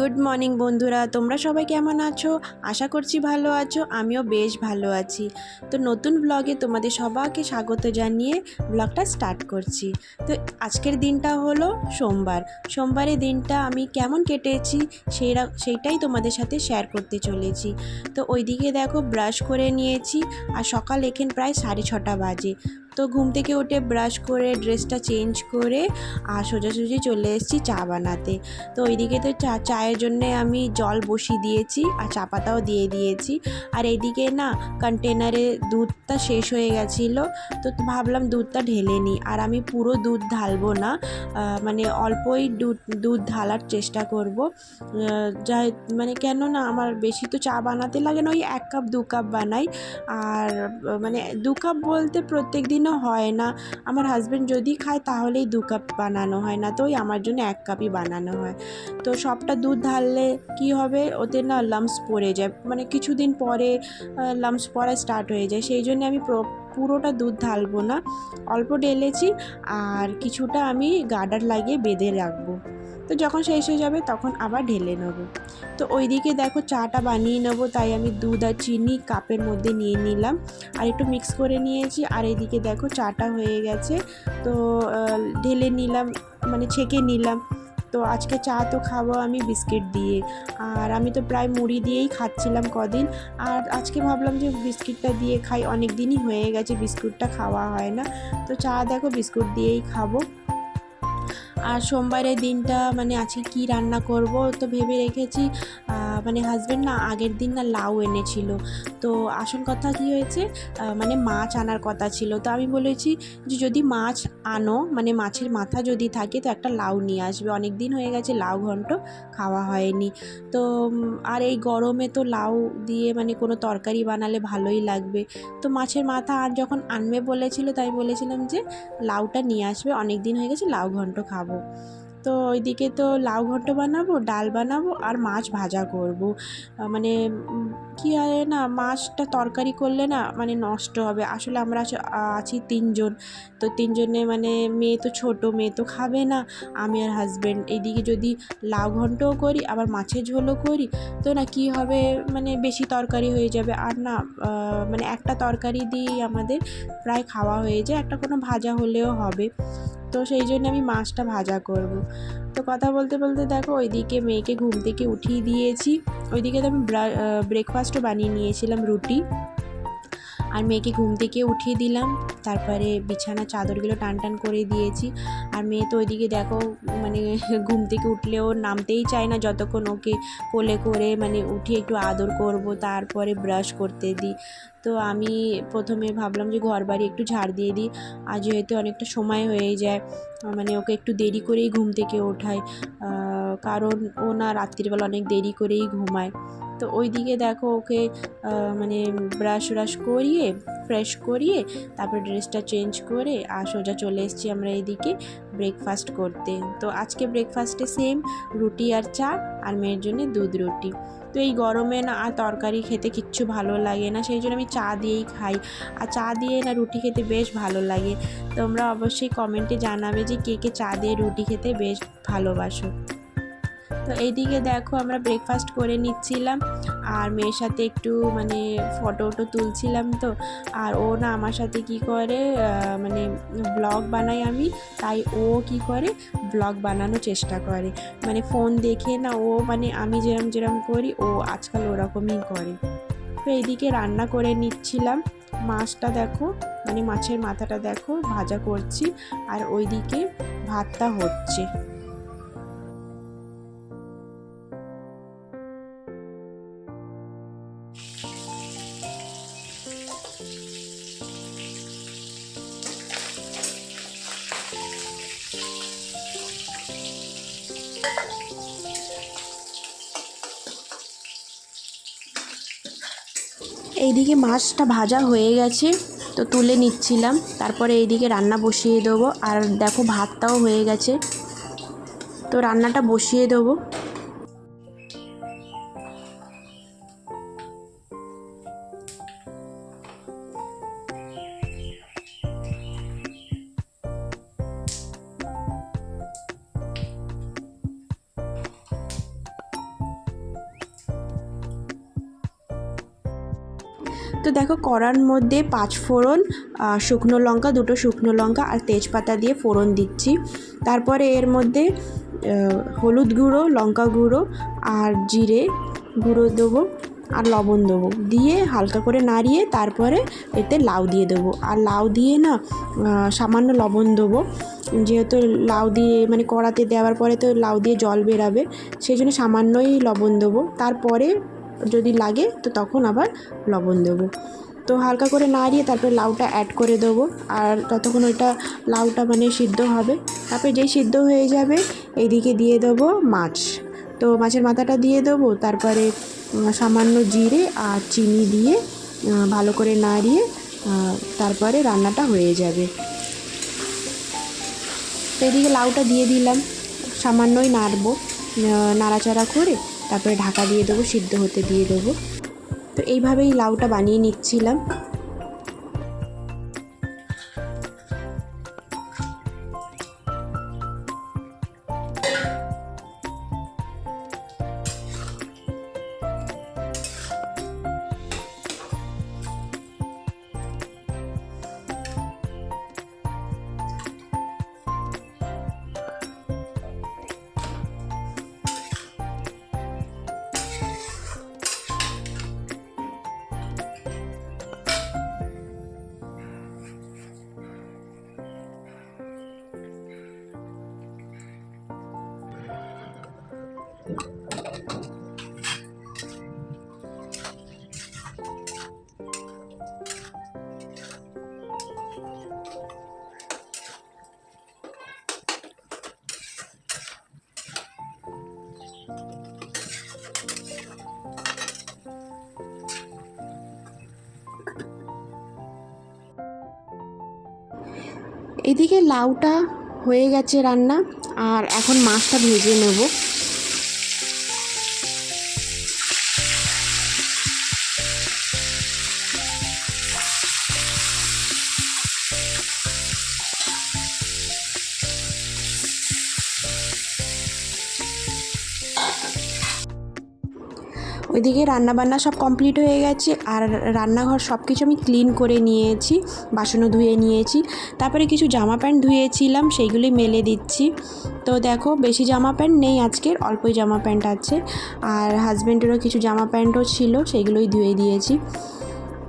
Good morning বন্ধুরা। তোমরা সবাই কেমন আছো? আশা করছি ভালো আছো। আমিও বেশ ভালো আছি। তো নতুন ব্লগে তোমাদের সবাইকে স্বাগত জানিয়ে ব্লগটা স্টার্ট করছি। তো আজকের দিনটা হলো সোমবার। সোমবারের দিনটা আমি কেমন কেটেছি সেইরা সেইটাই তোমাদের সাথে শেয়ার করতে চলেছি। তো ওইদিকে দেখো ব্রাশ করে নিয়েছি। আর সকাল এখানে প্রায় সাড়ে ছটা বাজে। তো ঘুম থেকে উঠে ব্রাশ করে, ড্রেসটা চেঞ্জ করে, আর সোজাসুজি চলে এসেছি চা বানাতে। তো ওইদিকে তো চা, চায়ের জন্যে আমি জল বসিয়ে দিয়েছি, আর চা পাতাও দিয়ে দিয়েছি। আর এইদিকে না কন্টেনারে দুধটা শেষ হয়ে গেছিল, তো ভাবলাম দুধটা ঢেলে নিই। আর আমি পুরো দুধ ঢালবো না মানে অল্পই দুধ দুধ ঢালার চেষ্টা করব। যাই মানে কেন না আমার বেশি তো চা বানাতে লাগে না, ওই এক কাপ, দু কাপ বানাই। আর মানে দু কাপ বলতে প্রত্যেক দিনও হয় না। আমার হাজব্যান্ড যদি খায়, তাহলেই দু কাপ বানানো হয়, না তো ওই আমার জন্য এক কাপই বানানো হয়। তো সবটা দুধ ঢাললে কি হবে? ওতে না লামস পড়ে যায়। মানে কিছুদিন পরে লামস পড়া স্টার্ট হয়ে যায়। সেই জন্য আমি পুরোটা দুধ ঢালবো না। অল্প ঢেলেছি, আর কিছুটা আমি গার্ডার লাগিয়ে বেঁধে রাখব। তো যখন শেষ হয়ে যাবে তখন আবার ঢেলে নেব। তো ওইদিকে দেখো চাটা বানিয়ে নেব, তাই আমি দুধ আর চিনি কাপের মধ্যে নিয়ে নিলাম। আর একটু মিক্স করে নিয়েছি, আর এইদিকে দেখো চাটা হয়ে গেছে। তো ঢেলে নিলাম মানে ছেঁকে নিলাম। তো আজকে চা তো খাব আমি বিস্কিট দিয়ে। আর আমি তো প্রায় মুড়ি দিয়েই খাচ্ছিলাম কদিন। আর আজকে ভাবলাম যে বিস্কিটটা দিয়ে খাই অনেক দিনই হয়ে গেছে, বিস্কুটটা খাওয়া হয় না। তো চা দেখো বিস্কুট দিয়েই খাব। আর সোমবারের দিনটা মানে আজকে কি রান্না করব তো ভেবে রেখেছি মানে হাজব্যান্ড না আগের দিন না লাউ এনেছিল। তো আসল কথা কি হয়েছে মানে মাছ আনার কথা ছিল। তো আমি বলেছি যে যদি মাছ আনো মানে মাছের মাথা যদি থাকে তো একটা লাউ নিয়ে আসবে। অনেক দিন হয়ে গেছে লাউ ঘন্ট খাওয়া হয়নি। তো আর এই গরমে তো লাউ দিয়ে মানে কোনো তরকারি বানালে ভালোই লাগবে। তো মাছের মাথা আর যখন আনবে বলেছিল, তাই বলেছিলাম যে লাউটা নিয়ে আসবে। অনেক দিন হয়ে গেছে লাউ ঘন্ট খাব তো ওইদিকে তো লাউ ঘন্ট বানাবো, ডাল বানাবো আর মাছ ভাজা করব। মানে কি হয় না, মাছটা তরকারি করলে না মানে নষ্ট হবে। আসলে আমরা আছি তিনজন। তো তিনজনে মানে মেয়ে তো ছোট, মেয়ে তো খাবে না। আমি আর হাজব্যান্ড এইদিকে যদি লাউ ঘন্টও করি, আবার মাছের ঝোলও করি, তো না কি হবে মানে বেশি তরকারি হয়ে যাবে। আর না মানে একটা তরকারি দিয়েই আমাদের প্রায় খাওয়া হয়ে যায়। একটা কোনো ভাজা হলেও হবে। তো সেই জন্য আমি মাছটা ভাজা করব। তো কথা বলতে বলতে দেখো ওইদিকে মেয়েকে ঘুম থেকে উঠিয়ে দিয়েছি। ওইদিকে তো আমি ব্রেকফাস্টও বানিয়ে নিয়েছিলাম রুটি। আর মেয়েকে ঘুম থেকে উঠিয়ে দিলাম। তারপরে বিছানা চাদরগুলো টান টান করে দিয়েছি। আর মেয়ে তো ওইদিকে দেখো মানে ঘুম থেকে উঠলেও নামতেই চায় না। যতক্ষণ ওকে কোলে করে মানে উঠিয়ে একটু আদর করব, তারপরে ব্রাশ করতে দিই। তো আমি প্রথমে ভাবলাম যে ঘর বাড়ি একটু ঝাড় দিয়ে দিই। আর যেহেতু অনেকটা সময় হয়ে যায় মানে ওকে একটু দেরি করেই ঘুম থেকে ওঠাই। কারণ ও না রাত্রিবেলা অনেক দেরি করেই ঘুমায়। তো ওইদিকে দেখো ওকে মানে ব্রাশ ব্রাশ করিয়ে ফ্রেশ করিয়ে, তারপরে ড্রেসটা চেঞ্জ করে আর সোজা চলে এসেছি আমরা এইদিকে ব্রেকফাস্ট করতে। তো আজকে ব্রেকফাস্টে সেম রুটি আর চা, আর মেয়ের জন্য দুধ রুটি। তো এই গরমে না আর তরকারি খেতে কিচ্ছু ভালো লাগে না, সেই জন্য আমি চা দিয়েই খাই। আর চা দিয়ে না রুটি খেতে বেশ ভালো লাগে। তোমরা অবশ্যই কমেন্টে জানাবে যে কে কে চা দিয়ে রুটি খেতে বেশ ভালোবাসো। তো এইদিকে দেখো আমরা ব্রেকফাস্ট করে নিচ্ছিলাম। আর মেয়ের সাথে একটু মানে ফটো টটো তুলছিলাম তো। আর ও না আমার সাথে কি করে মানে ব্লগ বানাই আমি, তাই ও কি করে ব্লগ বানানোর চেষ্টা করে। মানে ফোন দেখে না ও মানে আমি যেরম যেরম করি, ও আজকাল ওরকমই করে। তো এইদিকে রান্না করে নিচ্ছিলাম। মাছটা দেখো মানে মাছের মাথাটা দেখো, ভাজা করছি। আর ওইদিকে ভাতটা হচ্ছে। এইদিকে মাছটা ভাজা হয়ে গেছে, তো তুলে নিচ্ছিলাম। তারপরে এইদিকে রান্না বসিয়ে দেবো। আর দেখো, ভাতটাও হয়ে গেছে। তো রান্নাটা বসিয়ে দেবো। তো দেখো কড়ার মধ্যে পাঁচ ফোড়ন শুকনো লঙ্কা, দুটো শুকনো লঙ্কা আর তেজপাতা দিয়ে ফোড়ন দিচ্ছি। তারপরে এর মধ্যে হলুদ গুঁড়ো, লঙ্কা গুঁড়ো আর জিরে গুঁড়ো দেবো আর লবণ দেবো। দিয়ে হালকা করে নাড়িয়ে তারপরে এতে লাউ দিয়ে দেবো। আর লাউ দিয়ে না সামান্য লবণ দেবো। যেহেতু লাউ দিয়ে মানে কড়াতে দেওয়ার পরে তো লাউ দিয়ে জল বেরাবে, সেই জন্য সামান্যই লবণ দেবো। তারপরে যদি লাগে, তো তখন আবার লবণ দেবো। তো হালকা করে নাড়িয়ে তারপরে লাউটা অ্যাড করে দেবো। আর ততক্ষণ ওইটা লাউটা মানে সিদ্ধ হবে। তারপরে যেই সিদ্ধ হয়ে যাবে এইদিকে দিয়ে দেবো মাছ। তো মাছের মাথাটা দিয়ে দেবো, তারপরে সামান্য জিরে আর চিনি দিয়ে ভালো করে নাড়িয়ে তারপরে রান্নাটা হয়ে যাবে। তো এদিকে লাউটা দিয়ে দিলাম। সামান্যই নাড়বো নাড়াচাড়া করে। তারপরে ঢাকা দিয়ে দেবো সিদ্ধ হতে দিয়ে দেবো। তো এইভাবেই লাউটা বানিয়ে নিচ্ছিলাম। এদিকে লাউটা হয়ে গেছে রান্না আর এখন মাছটা ভেজে নেব। ওইদিকে রান্নাবান্না সব কমপ্লিট হয়ে গেছে আর রান্নাঘর সব কিছু আমি ক্লিন করে নিয়েছি, বাসনও ধুয়ে নিয়েছি। তারপরে কিছু জামা প্যান্ট ধুয়েছিলাম সেইগুলি মেলে দিচ্ছি। তো দেখো, বেশি জামা প্যান্ট নেই আজকের অল্পই জামা প্যান্ট আছে। আর হাজব্যান্ডেরও কিছু জামা প্যান্টও ছিল, সেইগুলোই ধুয়ে দিয়েছি।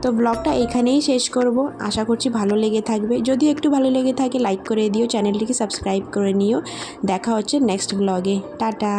তো ব্লগটা এখানেই শেষ করব। আশা করছি ভালো লেগে থাকবে। যদি একটু ভালো লেগে থাকে লাইক করে দিও চ্যানেলটিকে সাবস্ক্রাইব করে নিও। দেখা হচ্ছে নেক্সট ব্লগে টাটা!